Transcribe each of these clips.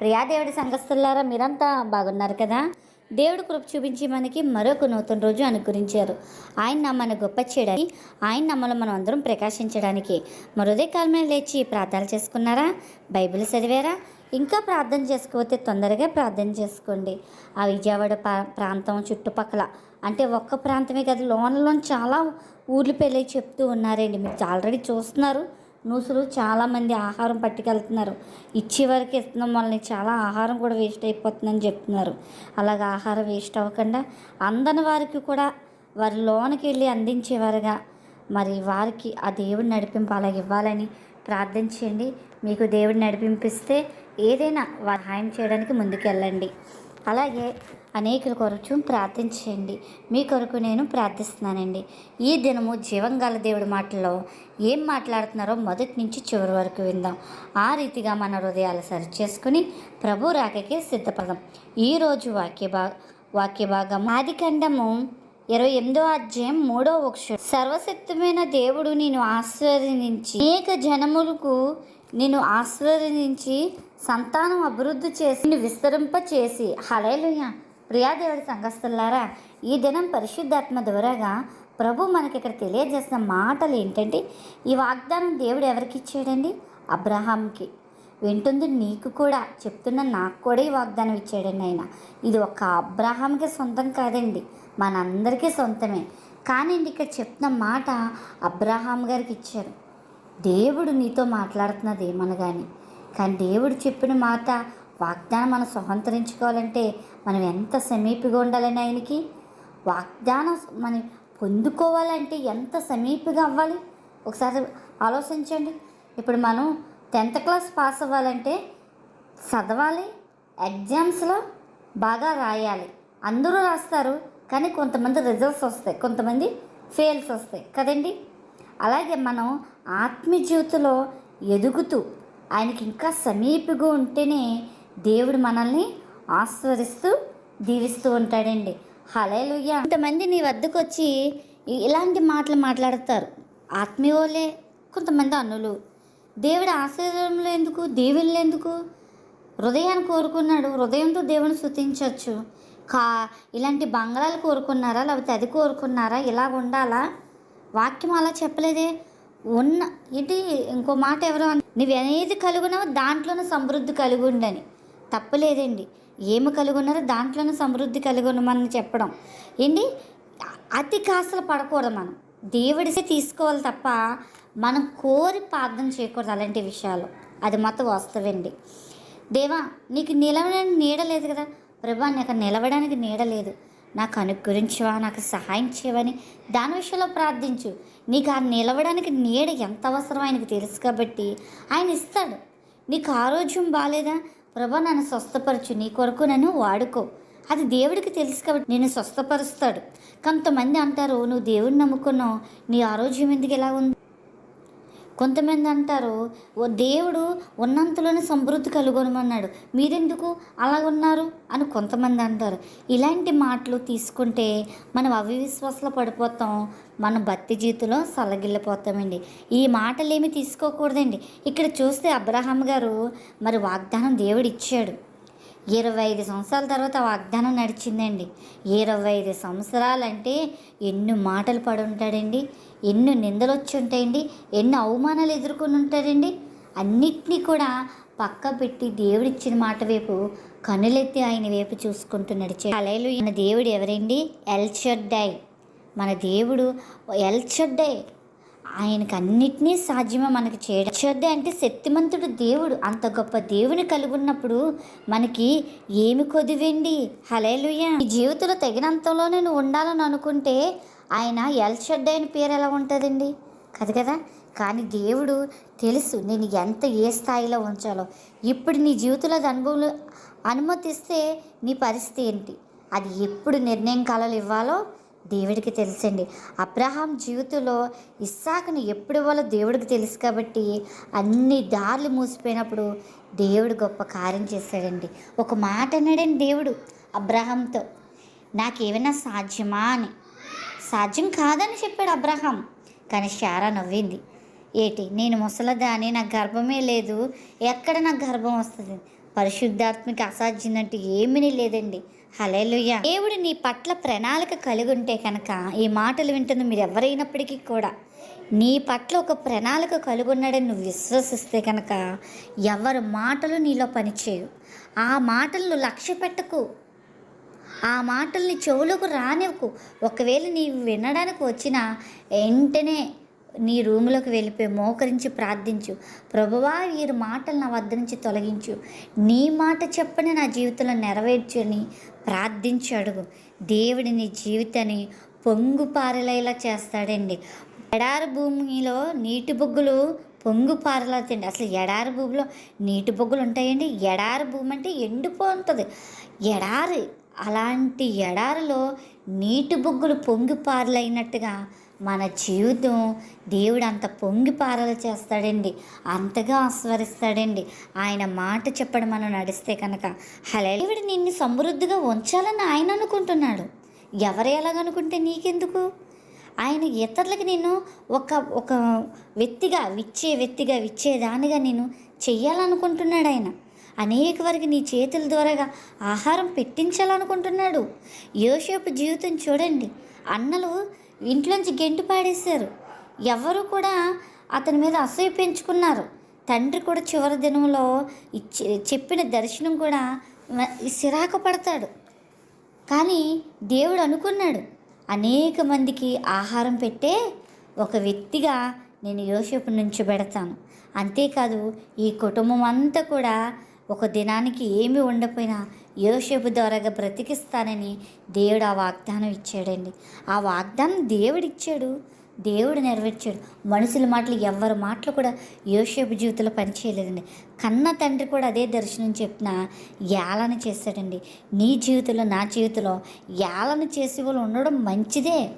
ప్రియా దేవుడి సంఘస్థులారా మీరంతా బాగున్నారు కదా? దేవుడు కృప చూపించి మనకి మరొక నూతన రోజు అనుకరించారు ఆయన నమ్మను గొప్ప చేయడానికి ఆయన నమ్మలు మనం అందరం ప్రకాశించడానికి. మరోదే కాలమే లేచి ప్రార్థనలు చేసుకున్నారా? బైబిల్ చదివారా? ఇంకా ప్రార్థన చేసుకోకపోతే తొందరగా ప్రార్థన చేసుకోండి. ఆ విజయవాడ ప్రా- ప్రాంతం చుట్టుపక్కల అంటే ఒక్క ప్రాంతమే కదా లోన్లో చాలా ఊర్లు పెళ్ళి చెప్తూ ఉన్నారండి. మీరు ఆల్రెడీ చూస్తున్నారు. నూసులు చాలామంది ఆహారం పట్టుకెళ్తున్నారు. ఇచ్చే వరకు ఇస్తున్నాం వాళ్ళని చాలా ఆహారం కూడా వేస్ట్ అయిపోతుందని చెప్తున్నారు. అలాగ ఆహారం వేస్ట్ అవ్వకుండా అందని వారికి కూడా వారి లోనికి వెళ్ళి అందించేవారుగా మరి వారికి ఆ దేవుడి నడిపింపు అలా ఇవ్వాలని ప్రార్థించండి మీకు దేవుడు నడిపింపిస్తే ఏదైనా వారి సహాయం చేయడానికి ముందుకెళ్ళండి. అలాగే అనేకుల కొరకు ప్రార్థించండి మీ కొరకు నేను ప్రార్థిస్తున్నానండి. ఈ దినము జీవంగల దేవుడి మాటల్లో ఏం మాట్లాడుతున్నారో మొదటి నుంచి చివరి వరకు విందాం. ఆ రీతిగా మన హృదయాలు సరి చేసుకుని ప్రభు రాకకి సిద్ధపడదాం. ఈరోజు వాక్య భా వాక్య భాగం ఖండము ఇరవై ఎనిమిదో అధ్యాయం మూడో వక్షం సర్వశక్తమైన దేవుడు నేను ఆశీర్వదించి అనేక జనములకు నేను ఆశీర్వదించి సంతానం అభివృద్ధి చేసి విస్తరింపచేసి విస్తరింప చేసి హలేలుయ ప్రియాదేవుడి సంఘస్థులారా ఈ దినం పరిశుద్ధాత్మ ద్వారాగా ప్రభు మనకి ఇక్కడ తెలియజేసిన మాటలు ఏంటంటే ఈ వాగ్దానం దేవుడు ఎవరికి ఇచ్చాడండి? అబ్రహాంకి. వింటుంది నీకు కూడా చెప్తున్న నాకు కూడా ఈ వాగ్దానం ఇచ్చాడండి ఆయన. ఇది ఒక అబ్రహాంకి సొంతం కాదండి మనందరికీ సొంతమే. కానీ ఇక్కడ చెప్తున్న మాట అబ్రహాం గారికి ఇచ్చారు. దేవుడు నీతో మాట్లాడుతున్నది ఏమనగాని కానీ దేవుడు చెప్పిన మాట వాగ్దానం మనం స్వతంత్రించుకోవాలంటే మనం ఎంత సమీపిగా ఉండాలని ఆయనకి? వాగ్దానం మనం పొందుకోవాలంటే ఎంత సమీపగా అవ్వాలి? ఒకసారి ఆలోచించండి. ఇప్పుడు మనం టెన్త్ క్లాస్ పాస్ అవ్వాలంటే చదవాలి ఎగ్జామ్స్లో బాగా రాయాలి. అందరూ రాస్తారు కానీ కొంతమంది రిజల్ట్స్ వస్తాయి కొంతమంది ఫెయిల్స్ వస్తాయి కదండి? అలాగే మనం ఆత్మీయ జీవితంలో ఎదుగుతూ ఆయనకి ఇంకా సమీపగా ఉంటేనే దేవుడు మనల్ని ఆస్వాదిస్తూ దీవిస్తూ ఉంటాడండి. హలేలుయ్య కొంతమంది నీ వద్దకు వచ్చి ఇలాంటి మాటలు మాట్లాడతారు. ఆత్మీయోలే కొంతమంది అన్నులు. దేవుడి ఆశీర్వాదంలో ఎందుకు దేవుళ్ళు ఎందుకు? హృదయాన్ని కోరుకున్నాడు. హృదయంతో దేవుని స్థుతించవచ్చు కా ఇలాంటి బంగాళాలు కోరుకున్నారా? లేకపోతే అది కోరుకున్నారా? ఇలా ఉండాలా వాక్యం అలా చెప్పలేదే? ఉన్న ఏంటి ఇంకో మాట ఎవరో అన్- నువ్వు ఏది కలుగున్నావో దాంట్లోనే సమృద్ధి కలిగి ఉండని తప్పలేదండి. ఏమి కలిగి ఉన్నారో సమృద్ధి కలిగి ఉండమని చెప్పడం. ఏంటి? అతి కాసలు పడకూడదు మనం. దేవుడిసే తీసుకోవాలి తప్ప మనం కోరి ప్రార్థన చేయకూడదు అలాంటి విషయాలు. అది మొత్తం వాస్తవండి. దేవా నీకు నిలవడానికి నీడ లేదు కదా. ప్రభా నీకు నిలవడానికి నీడ లేదు. నాకు అనుగ్రహించవా నాకు సహాయం చేయవని దాని విషయంలో ప్రార్థించు. నీకు ఆ నిలవడానికి నీడ ఎంత అవసరం ఆయనకు తెలుసు కాబట్టి ఆయన ఇస్తాడు. నీకు ఆరోగ్యం బాగాలేదా ప్రభా నన్ను స్వస్థపరచు. నీ కొరకు నన్ను వాడుకో. అది దేవుడికి తెలుసు కాబట్టి నేను స్వస్థపరుస్తాడు. కొంతమంది అంటారు నువ్వు దేవుడిని నమ్ముకున్నావు. నీ ఆరోగ్యం ఎందుకు ఎలా ఉంది? కొంతమంది అంటారు ఓ దేవుడు ఉన్నంతలోనే సమృద్ధి కలుగొనమన్నాడు. మీరెందుకు అలా ఉన్నారు? అని కొంతమంది అంటారు. ఇలాంటి మాటలు తీసుకుంటే మనం అవిశ్వాసలో పడిపోతాం మనం భక్తి జీవితంలో సలగిల్లిపోతామండి. ఈ మాటలేమి తీసుకోకూడదండి. ఇక్కడ చూస్తే అబ్రహాం గారు మరి వాగ్దానం దేవుడు ఇచ్చాడు ఇరవై ఐదు సంవత్సరాల తర్వాత వాగ్దానం నడిచిందండి. ఇరవై ఐదు సంవత్సరాలంటే ఎన్ని మాటలు పడి ఉంటాడండి ఎన్ని నిందలు వచ్చి ఉంటాయండి ఎన్ని అవమానాలు ఎదుర్కొని ఉంటాడండి అన్నిటినీ కూడా పక్క పెట్టి దేవుడిచ్చిన మాట వైపు కనులెత్తి ఆయన వైపు చూసుకుంటూ నడిచే అలైలు మన దేవుడు ఎవరండి? ఎల్చడ్డాయ్ మన దేవుడు ఎల్చడ్డాయ్ ఆయనకు అన్నిటినీ సాధ్యమే మనకి చేయడం. శ్రద్ధ అంటే శక్తిమంతుడు దేవుడు. అంత గొప్ప దేవుని కలిగి ఉన్నప్పుడు మనకి ఏమి కొదివండి? హలేలుయ్య ఈ జీవితంలో తగినంతలో నేను ఉండాలని అనుకుంటే ఆయన ఎల్ షెడ్ అయిన పేరు ఎలా ఉంటుందండి? కదా కదా? కానీ దేవుడు తెలుసు నేను ఎంత ఏ స్థాయిలో ఉంచాలో. ఇప్పుడు నీ జీవితంలో అనుభవం అనుమతిస్తే నీ పరిస్థితి ఏంటి? అది ఎప్పుడు నిర్ణయం కాలాలు ఇవ్వాలో దేవుడికి తెలుసండి. అబ్రహాం జీవితంలో ఇస్సాకును ఎప్పుడు ఇవ్వాలో దేవుడికి తెలుసు కాబట్టి అన్ని దారులు మూసిపోయినప్పుడు దేవుడు గొప్ప కార్యం చేశాడండి. ఒక మాట అన్నాడండి దేవుడు అబ్రహాంతో నాకేమైనా సాధ్యమా? అని. సాధ్యం కాదని చెప్పాడు అబ్రహాం కానీ శారా నవ్వింది. ఏటి నేను ముసలదాని నాకు గర్భమే లేదు. ఎక్కడ నాకు గర్భం వస్తుంది? పరిశుద్ధార్త్మికి అసాధ్యం అంటే ఏమీ లేదండి. హలేలుయ్య దేవుడు నీ పట్ల ప్రణాళిక కలిగి ఉంటే కనుక ఈ మాటలు వింటున్న మీరు ఎవరైనప్పటికీ కూడా నీ పట్ల ఒక ప్రణాళిక కలిగి ఉన్నాడని నువ్వు విశ్వసిస్తే కనుక ఎవరి మాటలు నీలో పనిచేయు. ఆ మాటలను లక్ష్య పెట్టకు. ఆ మాటల్ని చెవులకు రానివ్వకు. ఒకవేళ నీవు వినడానికి వచ్చినా వెంటనే నీ రూములోకి వెళ్ళిపోయి మోకరించి ప్రార్థించు. ప్రభువా వీరి మాటలు నా వద్ద నుంచి తొలగించు. నీ మాట చెప్పని నా జీవితంలో నెరవేర్చు ప్రార్థించి అడుగు. దేవుడి నీ జీవితాన్ని పొంగు పారలేలా చేస్తాడండి. ఎడారి భూమిలో నీటి బొగ్గులు పొంగు పారలాతండి అసలు ఎడారి భూమిలో నీటి బొగ్గులు ఉంటాయండి? ఎడారి భూమి అంటే ఎండిపోతుంది ఎడారి అలాంటి ఎడారిలో నీటి బొగ్గులు పొంగి పారలైనట్టుగా మన జీవితం దేవుడు అంత పొంగి పారలు చేస్తాడండి. అంతగా ఆస్వరిస్తాడండి ఆయన మాట చెప్పడం మనం నడిస్తే కనుక. హలే దేవుడు నిన్ను సమృద్ధిగా ఉంచాలని ఆయన అనుకుంటున్నాడు. ఎవరు ఎలాగనుకుంటే నీకెందుకు? ఆయన ఇతరులకి నేను ఒక ఒక వ్యక్తిగా విచ్చే వ్యక్తిగా విచ్చేదానిగా నేను చెయ్యాలనుకుంటున్నాడు ఆయన. అనేక వరకు నీ చేతుల ద్వారాగా ఆహారం పెట్టించాలనుకుంటున్నాడు. యోసేపు జీవితం చూడండి. అన్నలు ఇంట్లోంచి గెంటు పాడేశారు. ఎవరు కూడా అతని మీద అసూయ పెంచుకున్నారు. తండ్రి కూడా చివరి దినంలో ఇచ్చి చెప్పిన దర్శనం కూడా సిరాకు పడతాడు. కానీ దేవుడు అనుకున్నాడు అనేక మందికి ఆహారం పెట్టే ఒక వ్యక్తిగా నేను యోసేపు నుంచి పెడతాను. అంతేకాదు ఈ కుటుంబం అంతా కూడా ఒక దినానికి ఏమి ఉండకపోయినా యోసేపు ద్వారాగా బ్రతికిస్తానని దేవుడు ఆ వాగ్దానం ఇచ్చాడండి. ఆ వాగ్దానం దేవుడు ఇచ్చాడు. దేవుడు నెరవేర్చాడు. మనుషుల మాటలు ఎవరి మాటలు కూడా యోసేపు జీవితంలో పనిచేయలేదండి. కన్న తండ్రి కూడా అదే దర్శనం చెప్పిన యాలన చేశాడండి. నీ జీవితంలో నా జీవితంలో యాలన చేసే వాళ్ళు ఉండడం మంచిదే.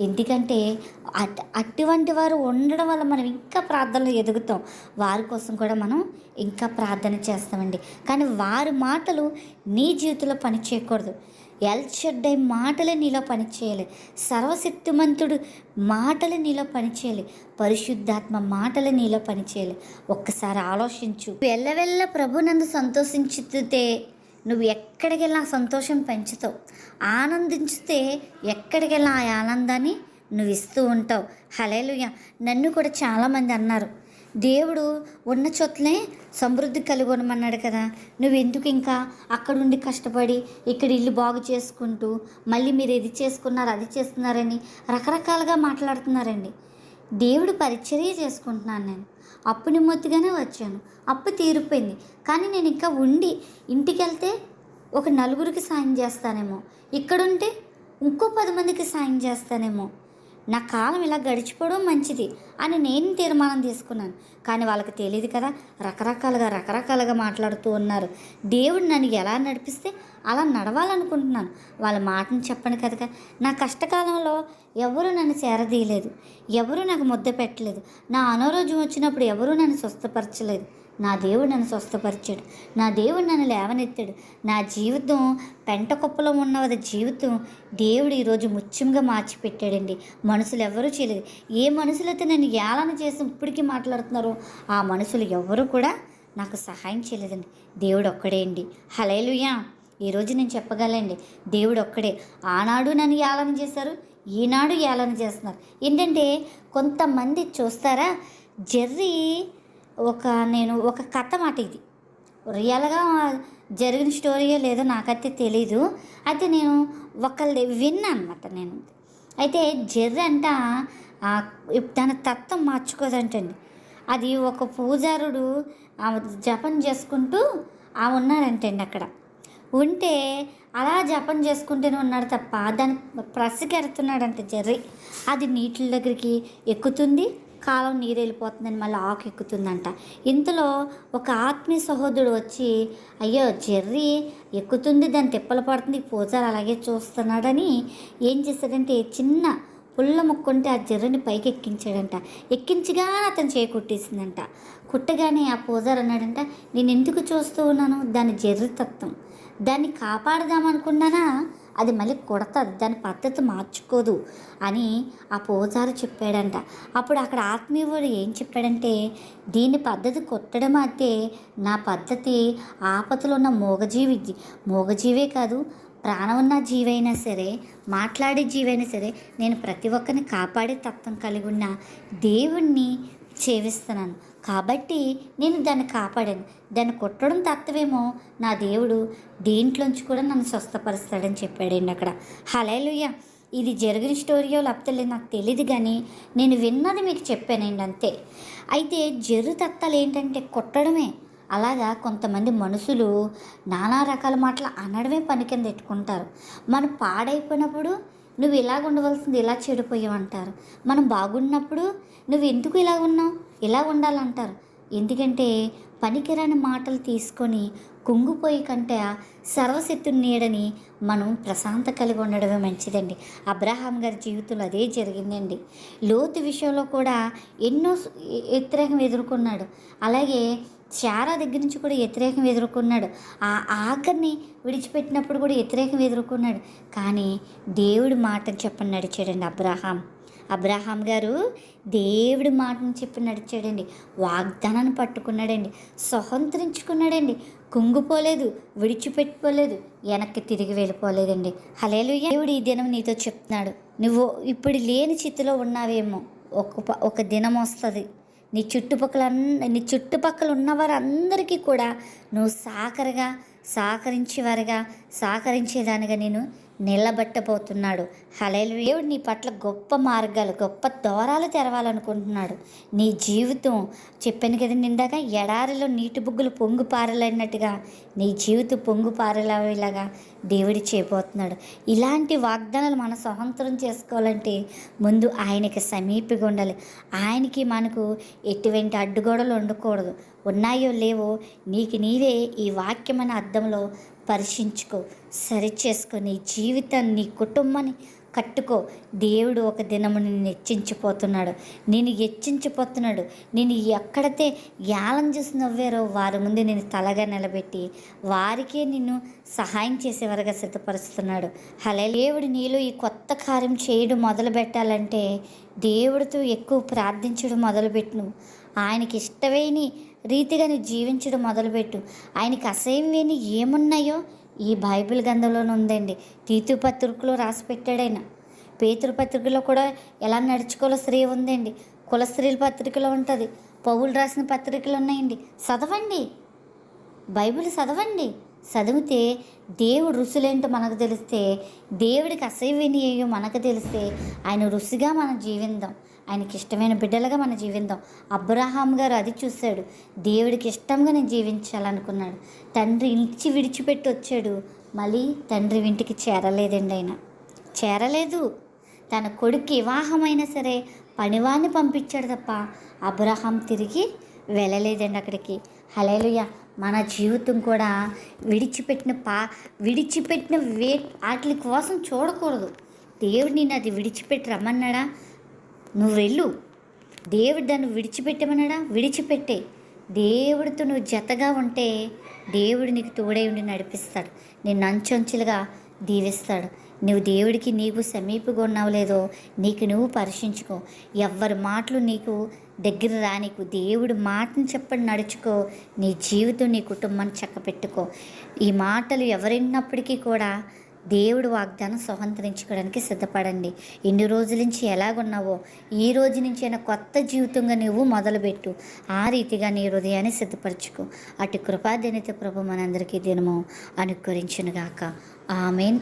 ఎందుకంటే అట్ అటువంటి వారు ఉండడం వల్ల మనం ఇంకా ప్రార్థనలు ఎదుగుతాం. వారి కోసం కూడా మనం ఇంకా ప్రార్థన చేస్తామండి. కానీ వారి మాటలు నీ జీవితంలో పని చేయకూడదు. ఎల్షడ్డై మాటలే నీలో పనిచేయాలి సర్వశక్తిమంతుడు మాటలు నీలో పనిచేయాలి పరిశుద్ధాత్మ మాటలు నీలో పనిచేయాలి ఒక్కసారి ఆలోచించు. వెళ్ళవెళ్ళ ప్రభునందు సంతోషించితే నువ్వు ఎక్కడికెళ్ళా సంతోషం పెంచుతావు. ఆనందించితే ఎక్కడికెళ్ళా ఆ ఆనందాన్ని నువ్వు ఇస్తూ ఉంటావు. హలేలుయ నన్ను కూడా చాలామంది అన్నారు. దేవుడు ఉన్న చోట్లే సమృద్ధి కలుగొనమన్నాడు కదా. నువ్వు ఎందుకు ఇంకా అక్కడుండి కష్టపడి ఇక్కడ ఇల్లు బాగు చేసుకుంటూ మళ్ళీ మీరు ఇది చేసుకున్నారు అది చేస్తున్నారని రకరకాలుగా మాట్లాడుతున్నారండి. దేవుడు పరిచర్య చేసుకుంటున్నాను నేను. అప్పు నిమ్మొత్తిగానే వచ్చాను. అప్పు తీరిపోయింది. కానీ నేను ఇంకా ఉండి ఇంటికి వెళ్తే ఒక నలుగురికి సాయం చేస్తానేమో. ఇక్కడుంటే ఇంకో పది మందికి సాయం చేస్తానేమో. నా కాలం ఇలా గడిచిపోవడం మంచిది అని నేను తీర్మానం తీసుకున్నాను. కానీ వాళ్ళకి తెలియదు కదా రకరకాలుగా రకరకాలుగా మాట్లాడుతూ ఉన్నారు. దేవుడు నన్ను ఎలా నడిపిస్తే అలా నడవాలనుకుంటున్నాను. వాళ్ళ మాటను చెప్పను కదా నా కష్టకాలంలో ఎవరు నన్ను చేరదీయలేదు. ఎవరు నాకు ముద్ద పెట్టలేదు. నా అనారోగ్యం వచ్చినప్పుడు ఎవరు నన్ను స్వస్థపరచలేదు. నా దేవుడు నన్ను స్వస్థపరిచాడు. నా దేవుడు నన్ను లేవనెత్తాడు. నా జీవితం పెంట కుప్పలో ఉన్నది జీవితం దేవుడు ఈరోజు ముత్యంగా మార్చిపెట్టాడండి. మనుషులు ఎవరూ చేయలేదు. ఏ మనుషులైతే నన్ను ఏళన చేసి ఇప్పటికీ మాట్లాడుతున్నారో ఆ మనుషులు ఎవరు కూడా నాకు సహాయం చేయలేదండి. దేవుడు ఒక్కడే అండి. హలేలుయా ఈరోజు నేను చెప్పగలండి. దేవుడు ఒక్కడే. ఆనాడు నన్ను ఏళన చేశారు ఈనాడు ఏళన చేస్తున్నారు. ఏంటంటే కొంతమంది చూస్తారా జర్రీ ఒక నేను ఒక కథ మాట ఇది. రియల్గా జరిగిన స్టోరీయో లేదో నాకైతే తెలీదు. అయితే నేను ఒకళ్ళది విన్నా అనమాట నేను. అయితే జర్ర అంట తన తత్వం మార్చుకోదంటండి. అది ఒక పూజారుడు ఆమె జపం చేసుకుంటూ ఆ ఉన్నాడంటండి అక్కడ. ఉంటే అలా జపం చేసుకుంటూనే ఉన్నాడు తప్ప దాన్ని ప్రసికెడుతున్నాడంట జర్రీ. అది నీటిల దగ్గరికి ఎక్కుతుంది కాలం నీరు వెళ్ళిపోతుందని మళ్ళీ ఆకు ఎక్కుతుందంట ఇంతలో ఒక ఆత్మీయ సహోదరుడు వచ్చి అయ్యో జెర్రీ ఎక్కుతుంది దాని తిప్పలు పడుతుంది పూజారు అలాగే చూస్తున్నాడని ఏం చేశాడంటే చిన్న పుల్ల ముక్కుంటే ఆ జర్రని పైకి ఎక్కించాడంట ఎక్కించగానే అతను చేయి కుట్టేసిందంట. కుట్టగానే ఆ పూజారు అన్నాడంట నేను ఎందుకు చూస్తూ ఉన్నాను? దాని జర్రి తత్వం దాన్ని కాపాడదామనుకున్నానా? అది మళ్ళీ కొడతది దాని పద్ధతి మార్చుకోదు అని ఆ పూజారు చెప్పాడంట. అప్పుడు అక్కడ ఆత్మీయుడు ఏం చెప్పాడంటే దీని పద్ధతి కొట్టడం అయితే నా పద్ధతి ఆపదలో ఉన్న మూగజీవి మూగజీవే కాదు ప్రాణం ఉన్న జీవైనా సరే మాట్లాడే జీవైనా సరే నేను ప్రతి ఒక్కరిని కాపాడే తత్వం కలిగి ఉన్న దేవుణ్ణి సేవిస్తున్నాను. కాబట్టి నేను దాన్ని కాపాడాను. దాన్ని కొట్టడం తత్వమేమో నా దేవుడు దేంట్లోంచి కూడా నన్ను స్వస్థపరుస్తాడని చెప్పాడండి అక్కడ. హలేలుయ్య ఇది జరిగిన స్టోరీయో లేకపోతే నాకు తెలియదు కానీ నేను విన్నది మీకు చెప్పానండి అంతే. అయితే జరు తత్తాలు ఏంటంటే కొట్టడమే. అలాగా కొంతమంది మనుషులు నానా రకాల మాటలు అనడమే పని కింద పెట్టుకుంటారు. మనం పాడైపోయినప్పుడు నువ్వు ఇలాగ ఉండవలసింది ఇలా చెడిపోయావు అంటారు. మనం బాగున్నప్పుడు నువ్వు ఎందుకు ఇలా ఉన్నావు? ఇలా ఉండాలంటారు. ఎందుకంటే పనికిరాని మాటలు తీసుకొని కుంగిపోయి కంటే సర్వశక్తుని నీడని మనం ప్రశాంత కలిగి ఉండడమే మంచిదండి. అబ్రహాం గారి జీవితంలో అదే జరిగిందండి. లోతు విషయంలో కూడా ఎన్నో వ్యతిరేకం ఎదుర్కొన్నాడు. అలాగే చారా దగ్గర నుంచి కూడా వ్యతిరేకం ఎదుర్కొన్నాడు. ఆ ఆఖరిని విడిచిపెట్టినప్పుడు కూడా వ్యతిరేకం ఎదుర్కొన్నాడు. కానీ దేవుడి మాటను చెప్పని నడిచాడండి అబ్రహాం. అబ్రహాం గారు దేవుడి మాటను చెప్పి నడిచాడండి. వాగ్దానాన్ని పట్టుకున్నాడండి. స్వతంత్రించుకున్నాడండి. కుంగిపోలేదు విడిచిపెట్టుకోలేదు వెనక్కి తిరిగి వెళ్ళిపోలేదండి. హలేలు దేవుడు ఈ దినం నీతో చెప్తున్నాడు. నువ్వు ఇప్పుడు లేని స్థితిలో ఉన్నావేమో. ఒక ప- ఒక దినం వస్తుంది. నీ చుట్టుపక్కల నీ చుట్టుపక్కల ఉన్న వారందరికీ కూడా నువ్వు సాకరగా సహకరించేవారుగా సహకరించేదానిగా నేను నిలబట్టబోతున్నాడు. హలేలు దేవుడు నీ పట్ల గొప్ప మార్గాలు గొప్ప దూరాలు తెరవాలనుకుంటున్నాడు. నీ జీవితం చెప్పాను కదా నిండాక ఎడారిలో నీటి బుగ్గులు పొంగు పారలన్నట్టుగా నీ జీవితం పొంగు పారలేలాగా దేవుడి చేయబోతున్నాడు. ఇలాంటి వాగ్దానాలు మన స్వతంత్రం చేసుకోవాలంటే ముందు ఆయనకి సమీపంగా ఉండాలి. ఆయనకి మనకు ఎటువంటి అడ్డుగోడలు ఉండకూడదు. ఉన్నాయో లేవో నీకు నీవే ఈ వాక్యం అనే అర్థంలో పరీక్షించుకో సరిచేసుకో నీ జీవితాన్ని నీ కుటుంబాన్ని కట్టుకో. దేవుడు ఒక దినము నిన్ను హెచ్చించిపోతున్నాడు. నేను హెచ్చించిపోతున్నాడు. నేను ఎక్కడైతే యాలం చూసి నవ్వారో వారి ముందు నేను తలగా నిలబెట్టి వారికే నిన్ను సహాయం చేసేవారుగా సిద్ధపరుస్తున్నాడు. అలా దేవుడు నీలో ఈ కొత్త కార్యం చేయడం మొదలు పెట్టాలంటే దేవుడితో ఎక్కువ ప్రార్థించడం మొదలుపెట్టును ఆయనకి ఇష్టమైన రీతిగా నువ్వు జీవించడం మొదలుపెట్టు. ఆయనకి అసహ్యమైన ఏమున్నాయో ఈ బైబిల్ గంధంలోనే ఉందండి. తీతు పత్రికలో రాసి పెట్టాడైనా ఆయన. పేతురు పత్రికలో కూడా ఎలా నడుచుకోవాలో స్త్రీ ఉందండి. కుల స్త్రీల పత్రికలో ఉంటుంది. పౌలు రాసిన పత్రికలు ఉన్నాయండి. చదవండి. బైబిల్ చదవండి. చదివితే దేవుడు రుసులేంటో మనకు తెలిస్తే దేవుడికి అసహ్యని ఏయో మనకు తెలిస్తే ఆయన రుసిగా మనం జీవిందాం. ఆయనకి ఇష్టమైన బిడ్డలుగా మనం జీవిందాం. అబ్రహాం గారు అది చూశాడు. దేవుడికి ఇష్టంగా నేను జీవించాలనుకున్నాడు. తండ్రి ఇచ్చి విడిచిపెట్టి వచ్చాడు. మళ్ళీ తండ్రి ఇంటికి చేరలేదండి ఆయన. చేరలేదు. తన కొడుకు వివాహమైనా సరే పనివాన్ని పంపించాడు తప్ప అబ్రహాం తిరిగి వెళ్ళలేదండి అక్కడికి. హలేలుయ మన జీవితం కూడా విడిచిపెట్టిన పా విడిచిపెట్టిన వే వాటి కోసం చూడకూడదు. దేవుడు నేను అది విడిచిపెట్టి రమ్మన్నాడా? నువ్వు వెళ్ళు. దేవుడు దాన్ని విడిచిపెట్టమన్నాడా? విడిచిపెట్టే. దేవుడితో నువ్వు జతగా ఉంటే దేవుడు నీకు తోడై ఉండి నడిపిస్తాడు. నేను అంచంచులుగా దీవిస్తాడు. నువ్వు దేవుడికి నీకు సమీపంగా ఉన్నావు లేదో నీకు నువ్వు పరీక్షించుకో. ఎవరి మాటలు నీకు దగ్గర రానికు. దేవుడు మాటను చెప్పని నడుచుకో. నీ జీవితం నీ కుటుంబాన్ని చక్కపెట్టుకో. ఈ మాటలు ఎవరిన్నప్పటికీ కూడా దేవుడు వాగ్దానం స్వతంత్రించుకోవడానికి సిద్ధపడండి. ఇన్ని రోజుల నుంచి ఎలాగున్నావో ఈ రోజు నుంచి అయినా కొత్త జీవితంగా నువ్వు మొదలుపెట్టు. ఆ రీతిగా నీ హృదయాన్ని సిద్ధపరచుకో. అటు కృపాదినిత ప్రభు మనందరికీ దినము అనుకరించునుగాక ఆమెన్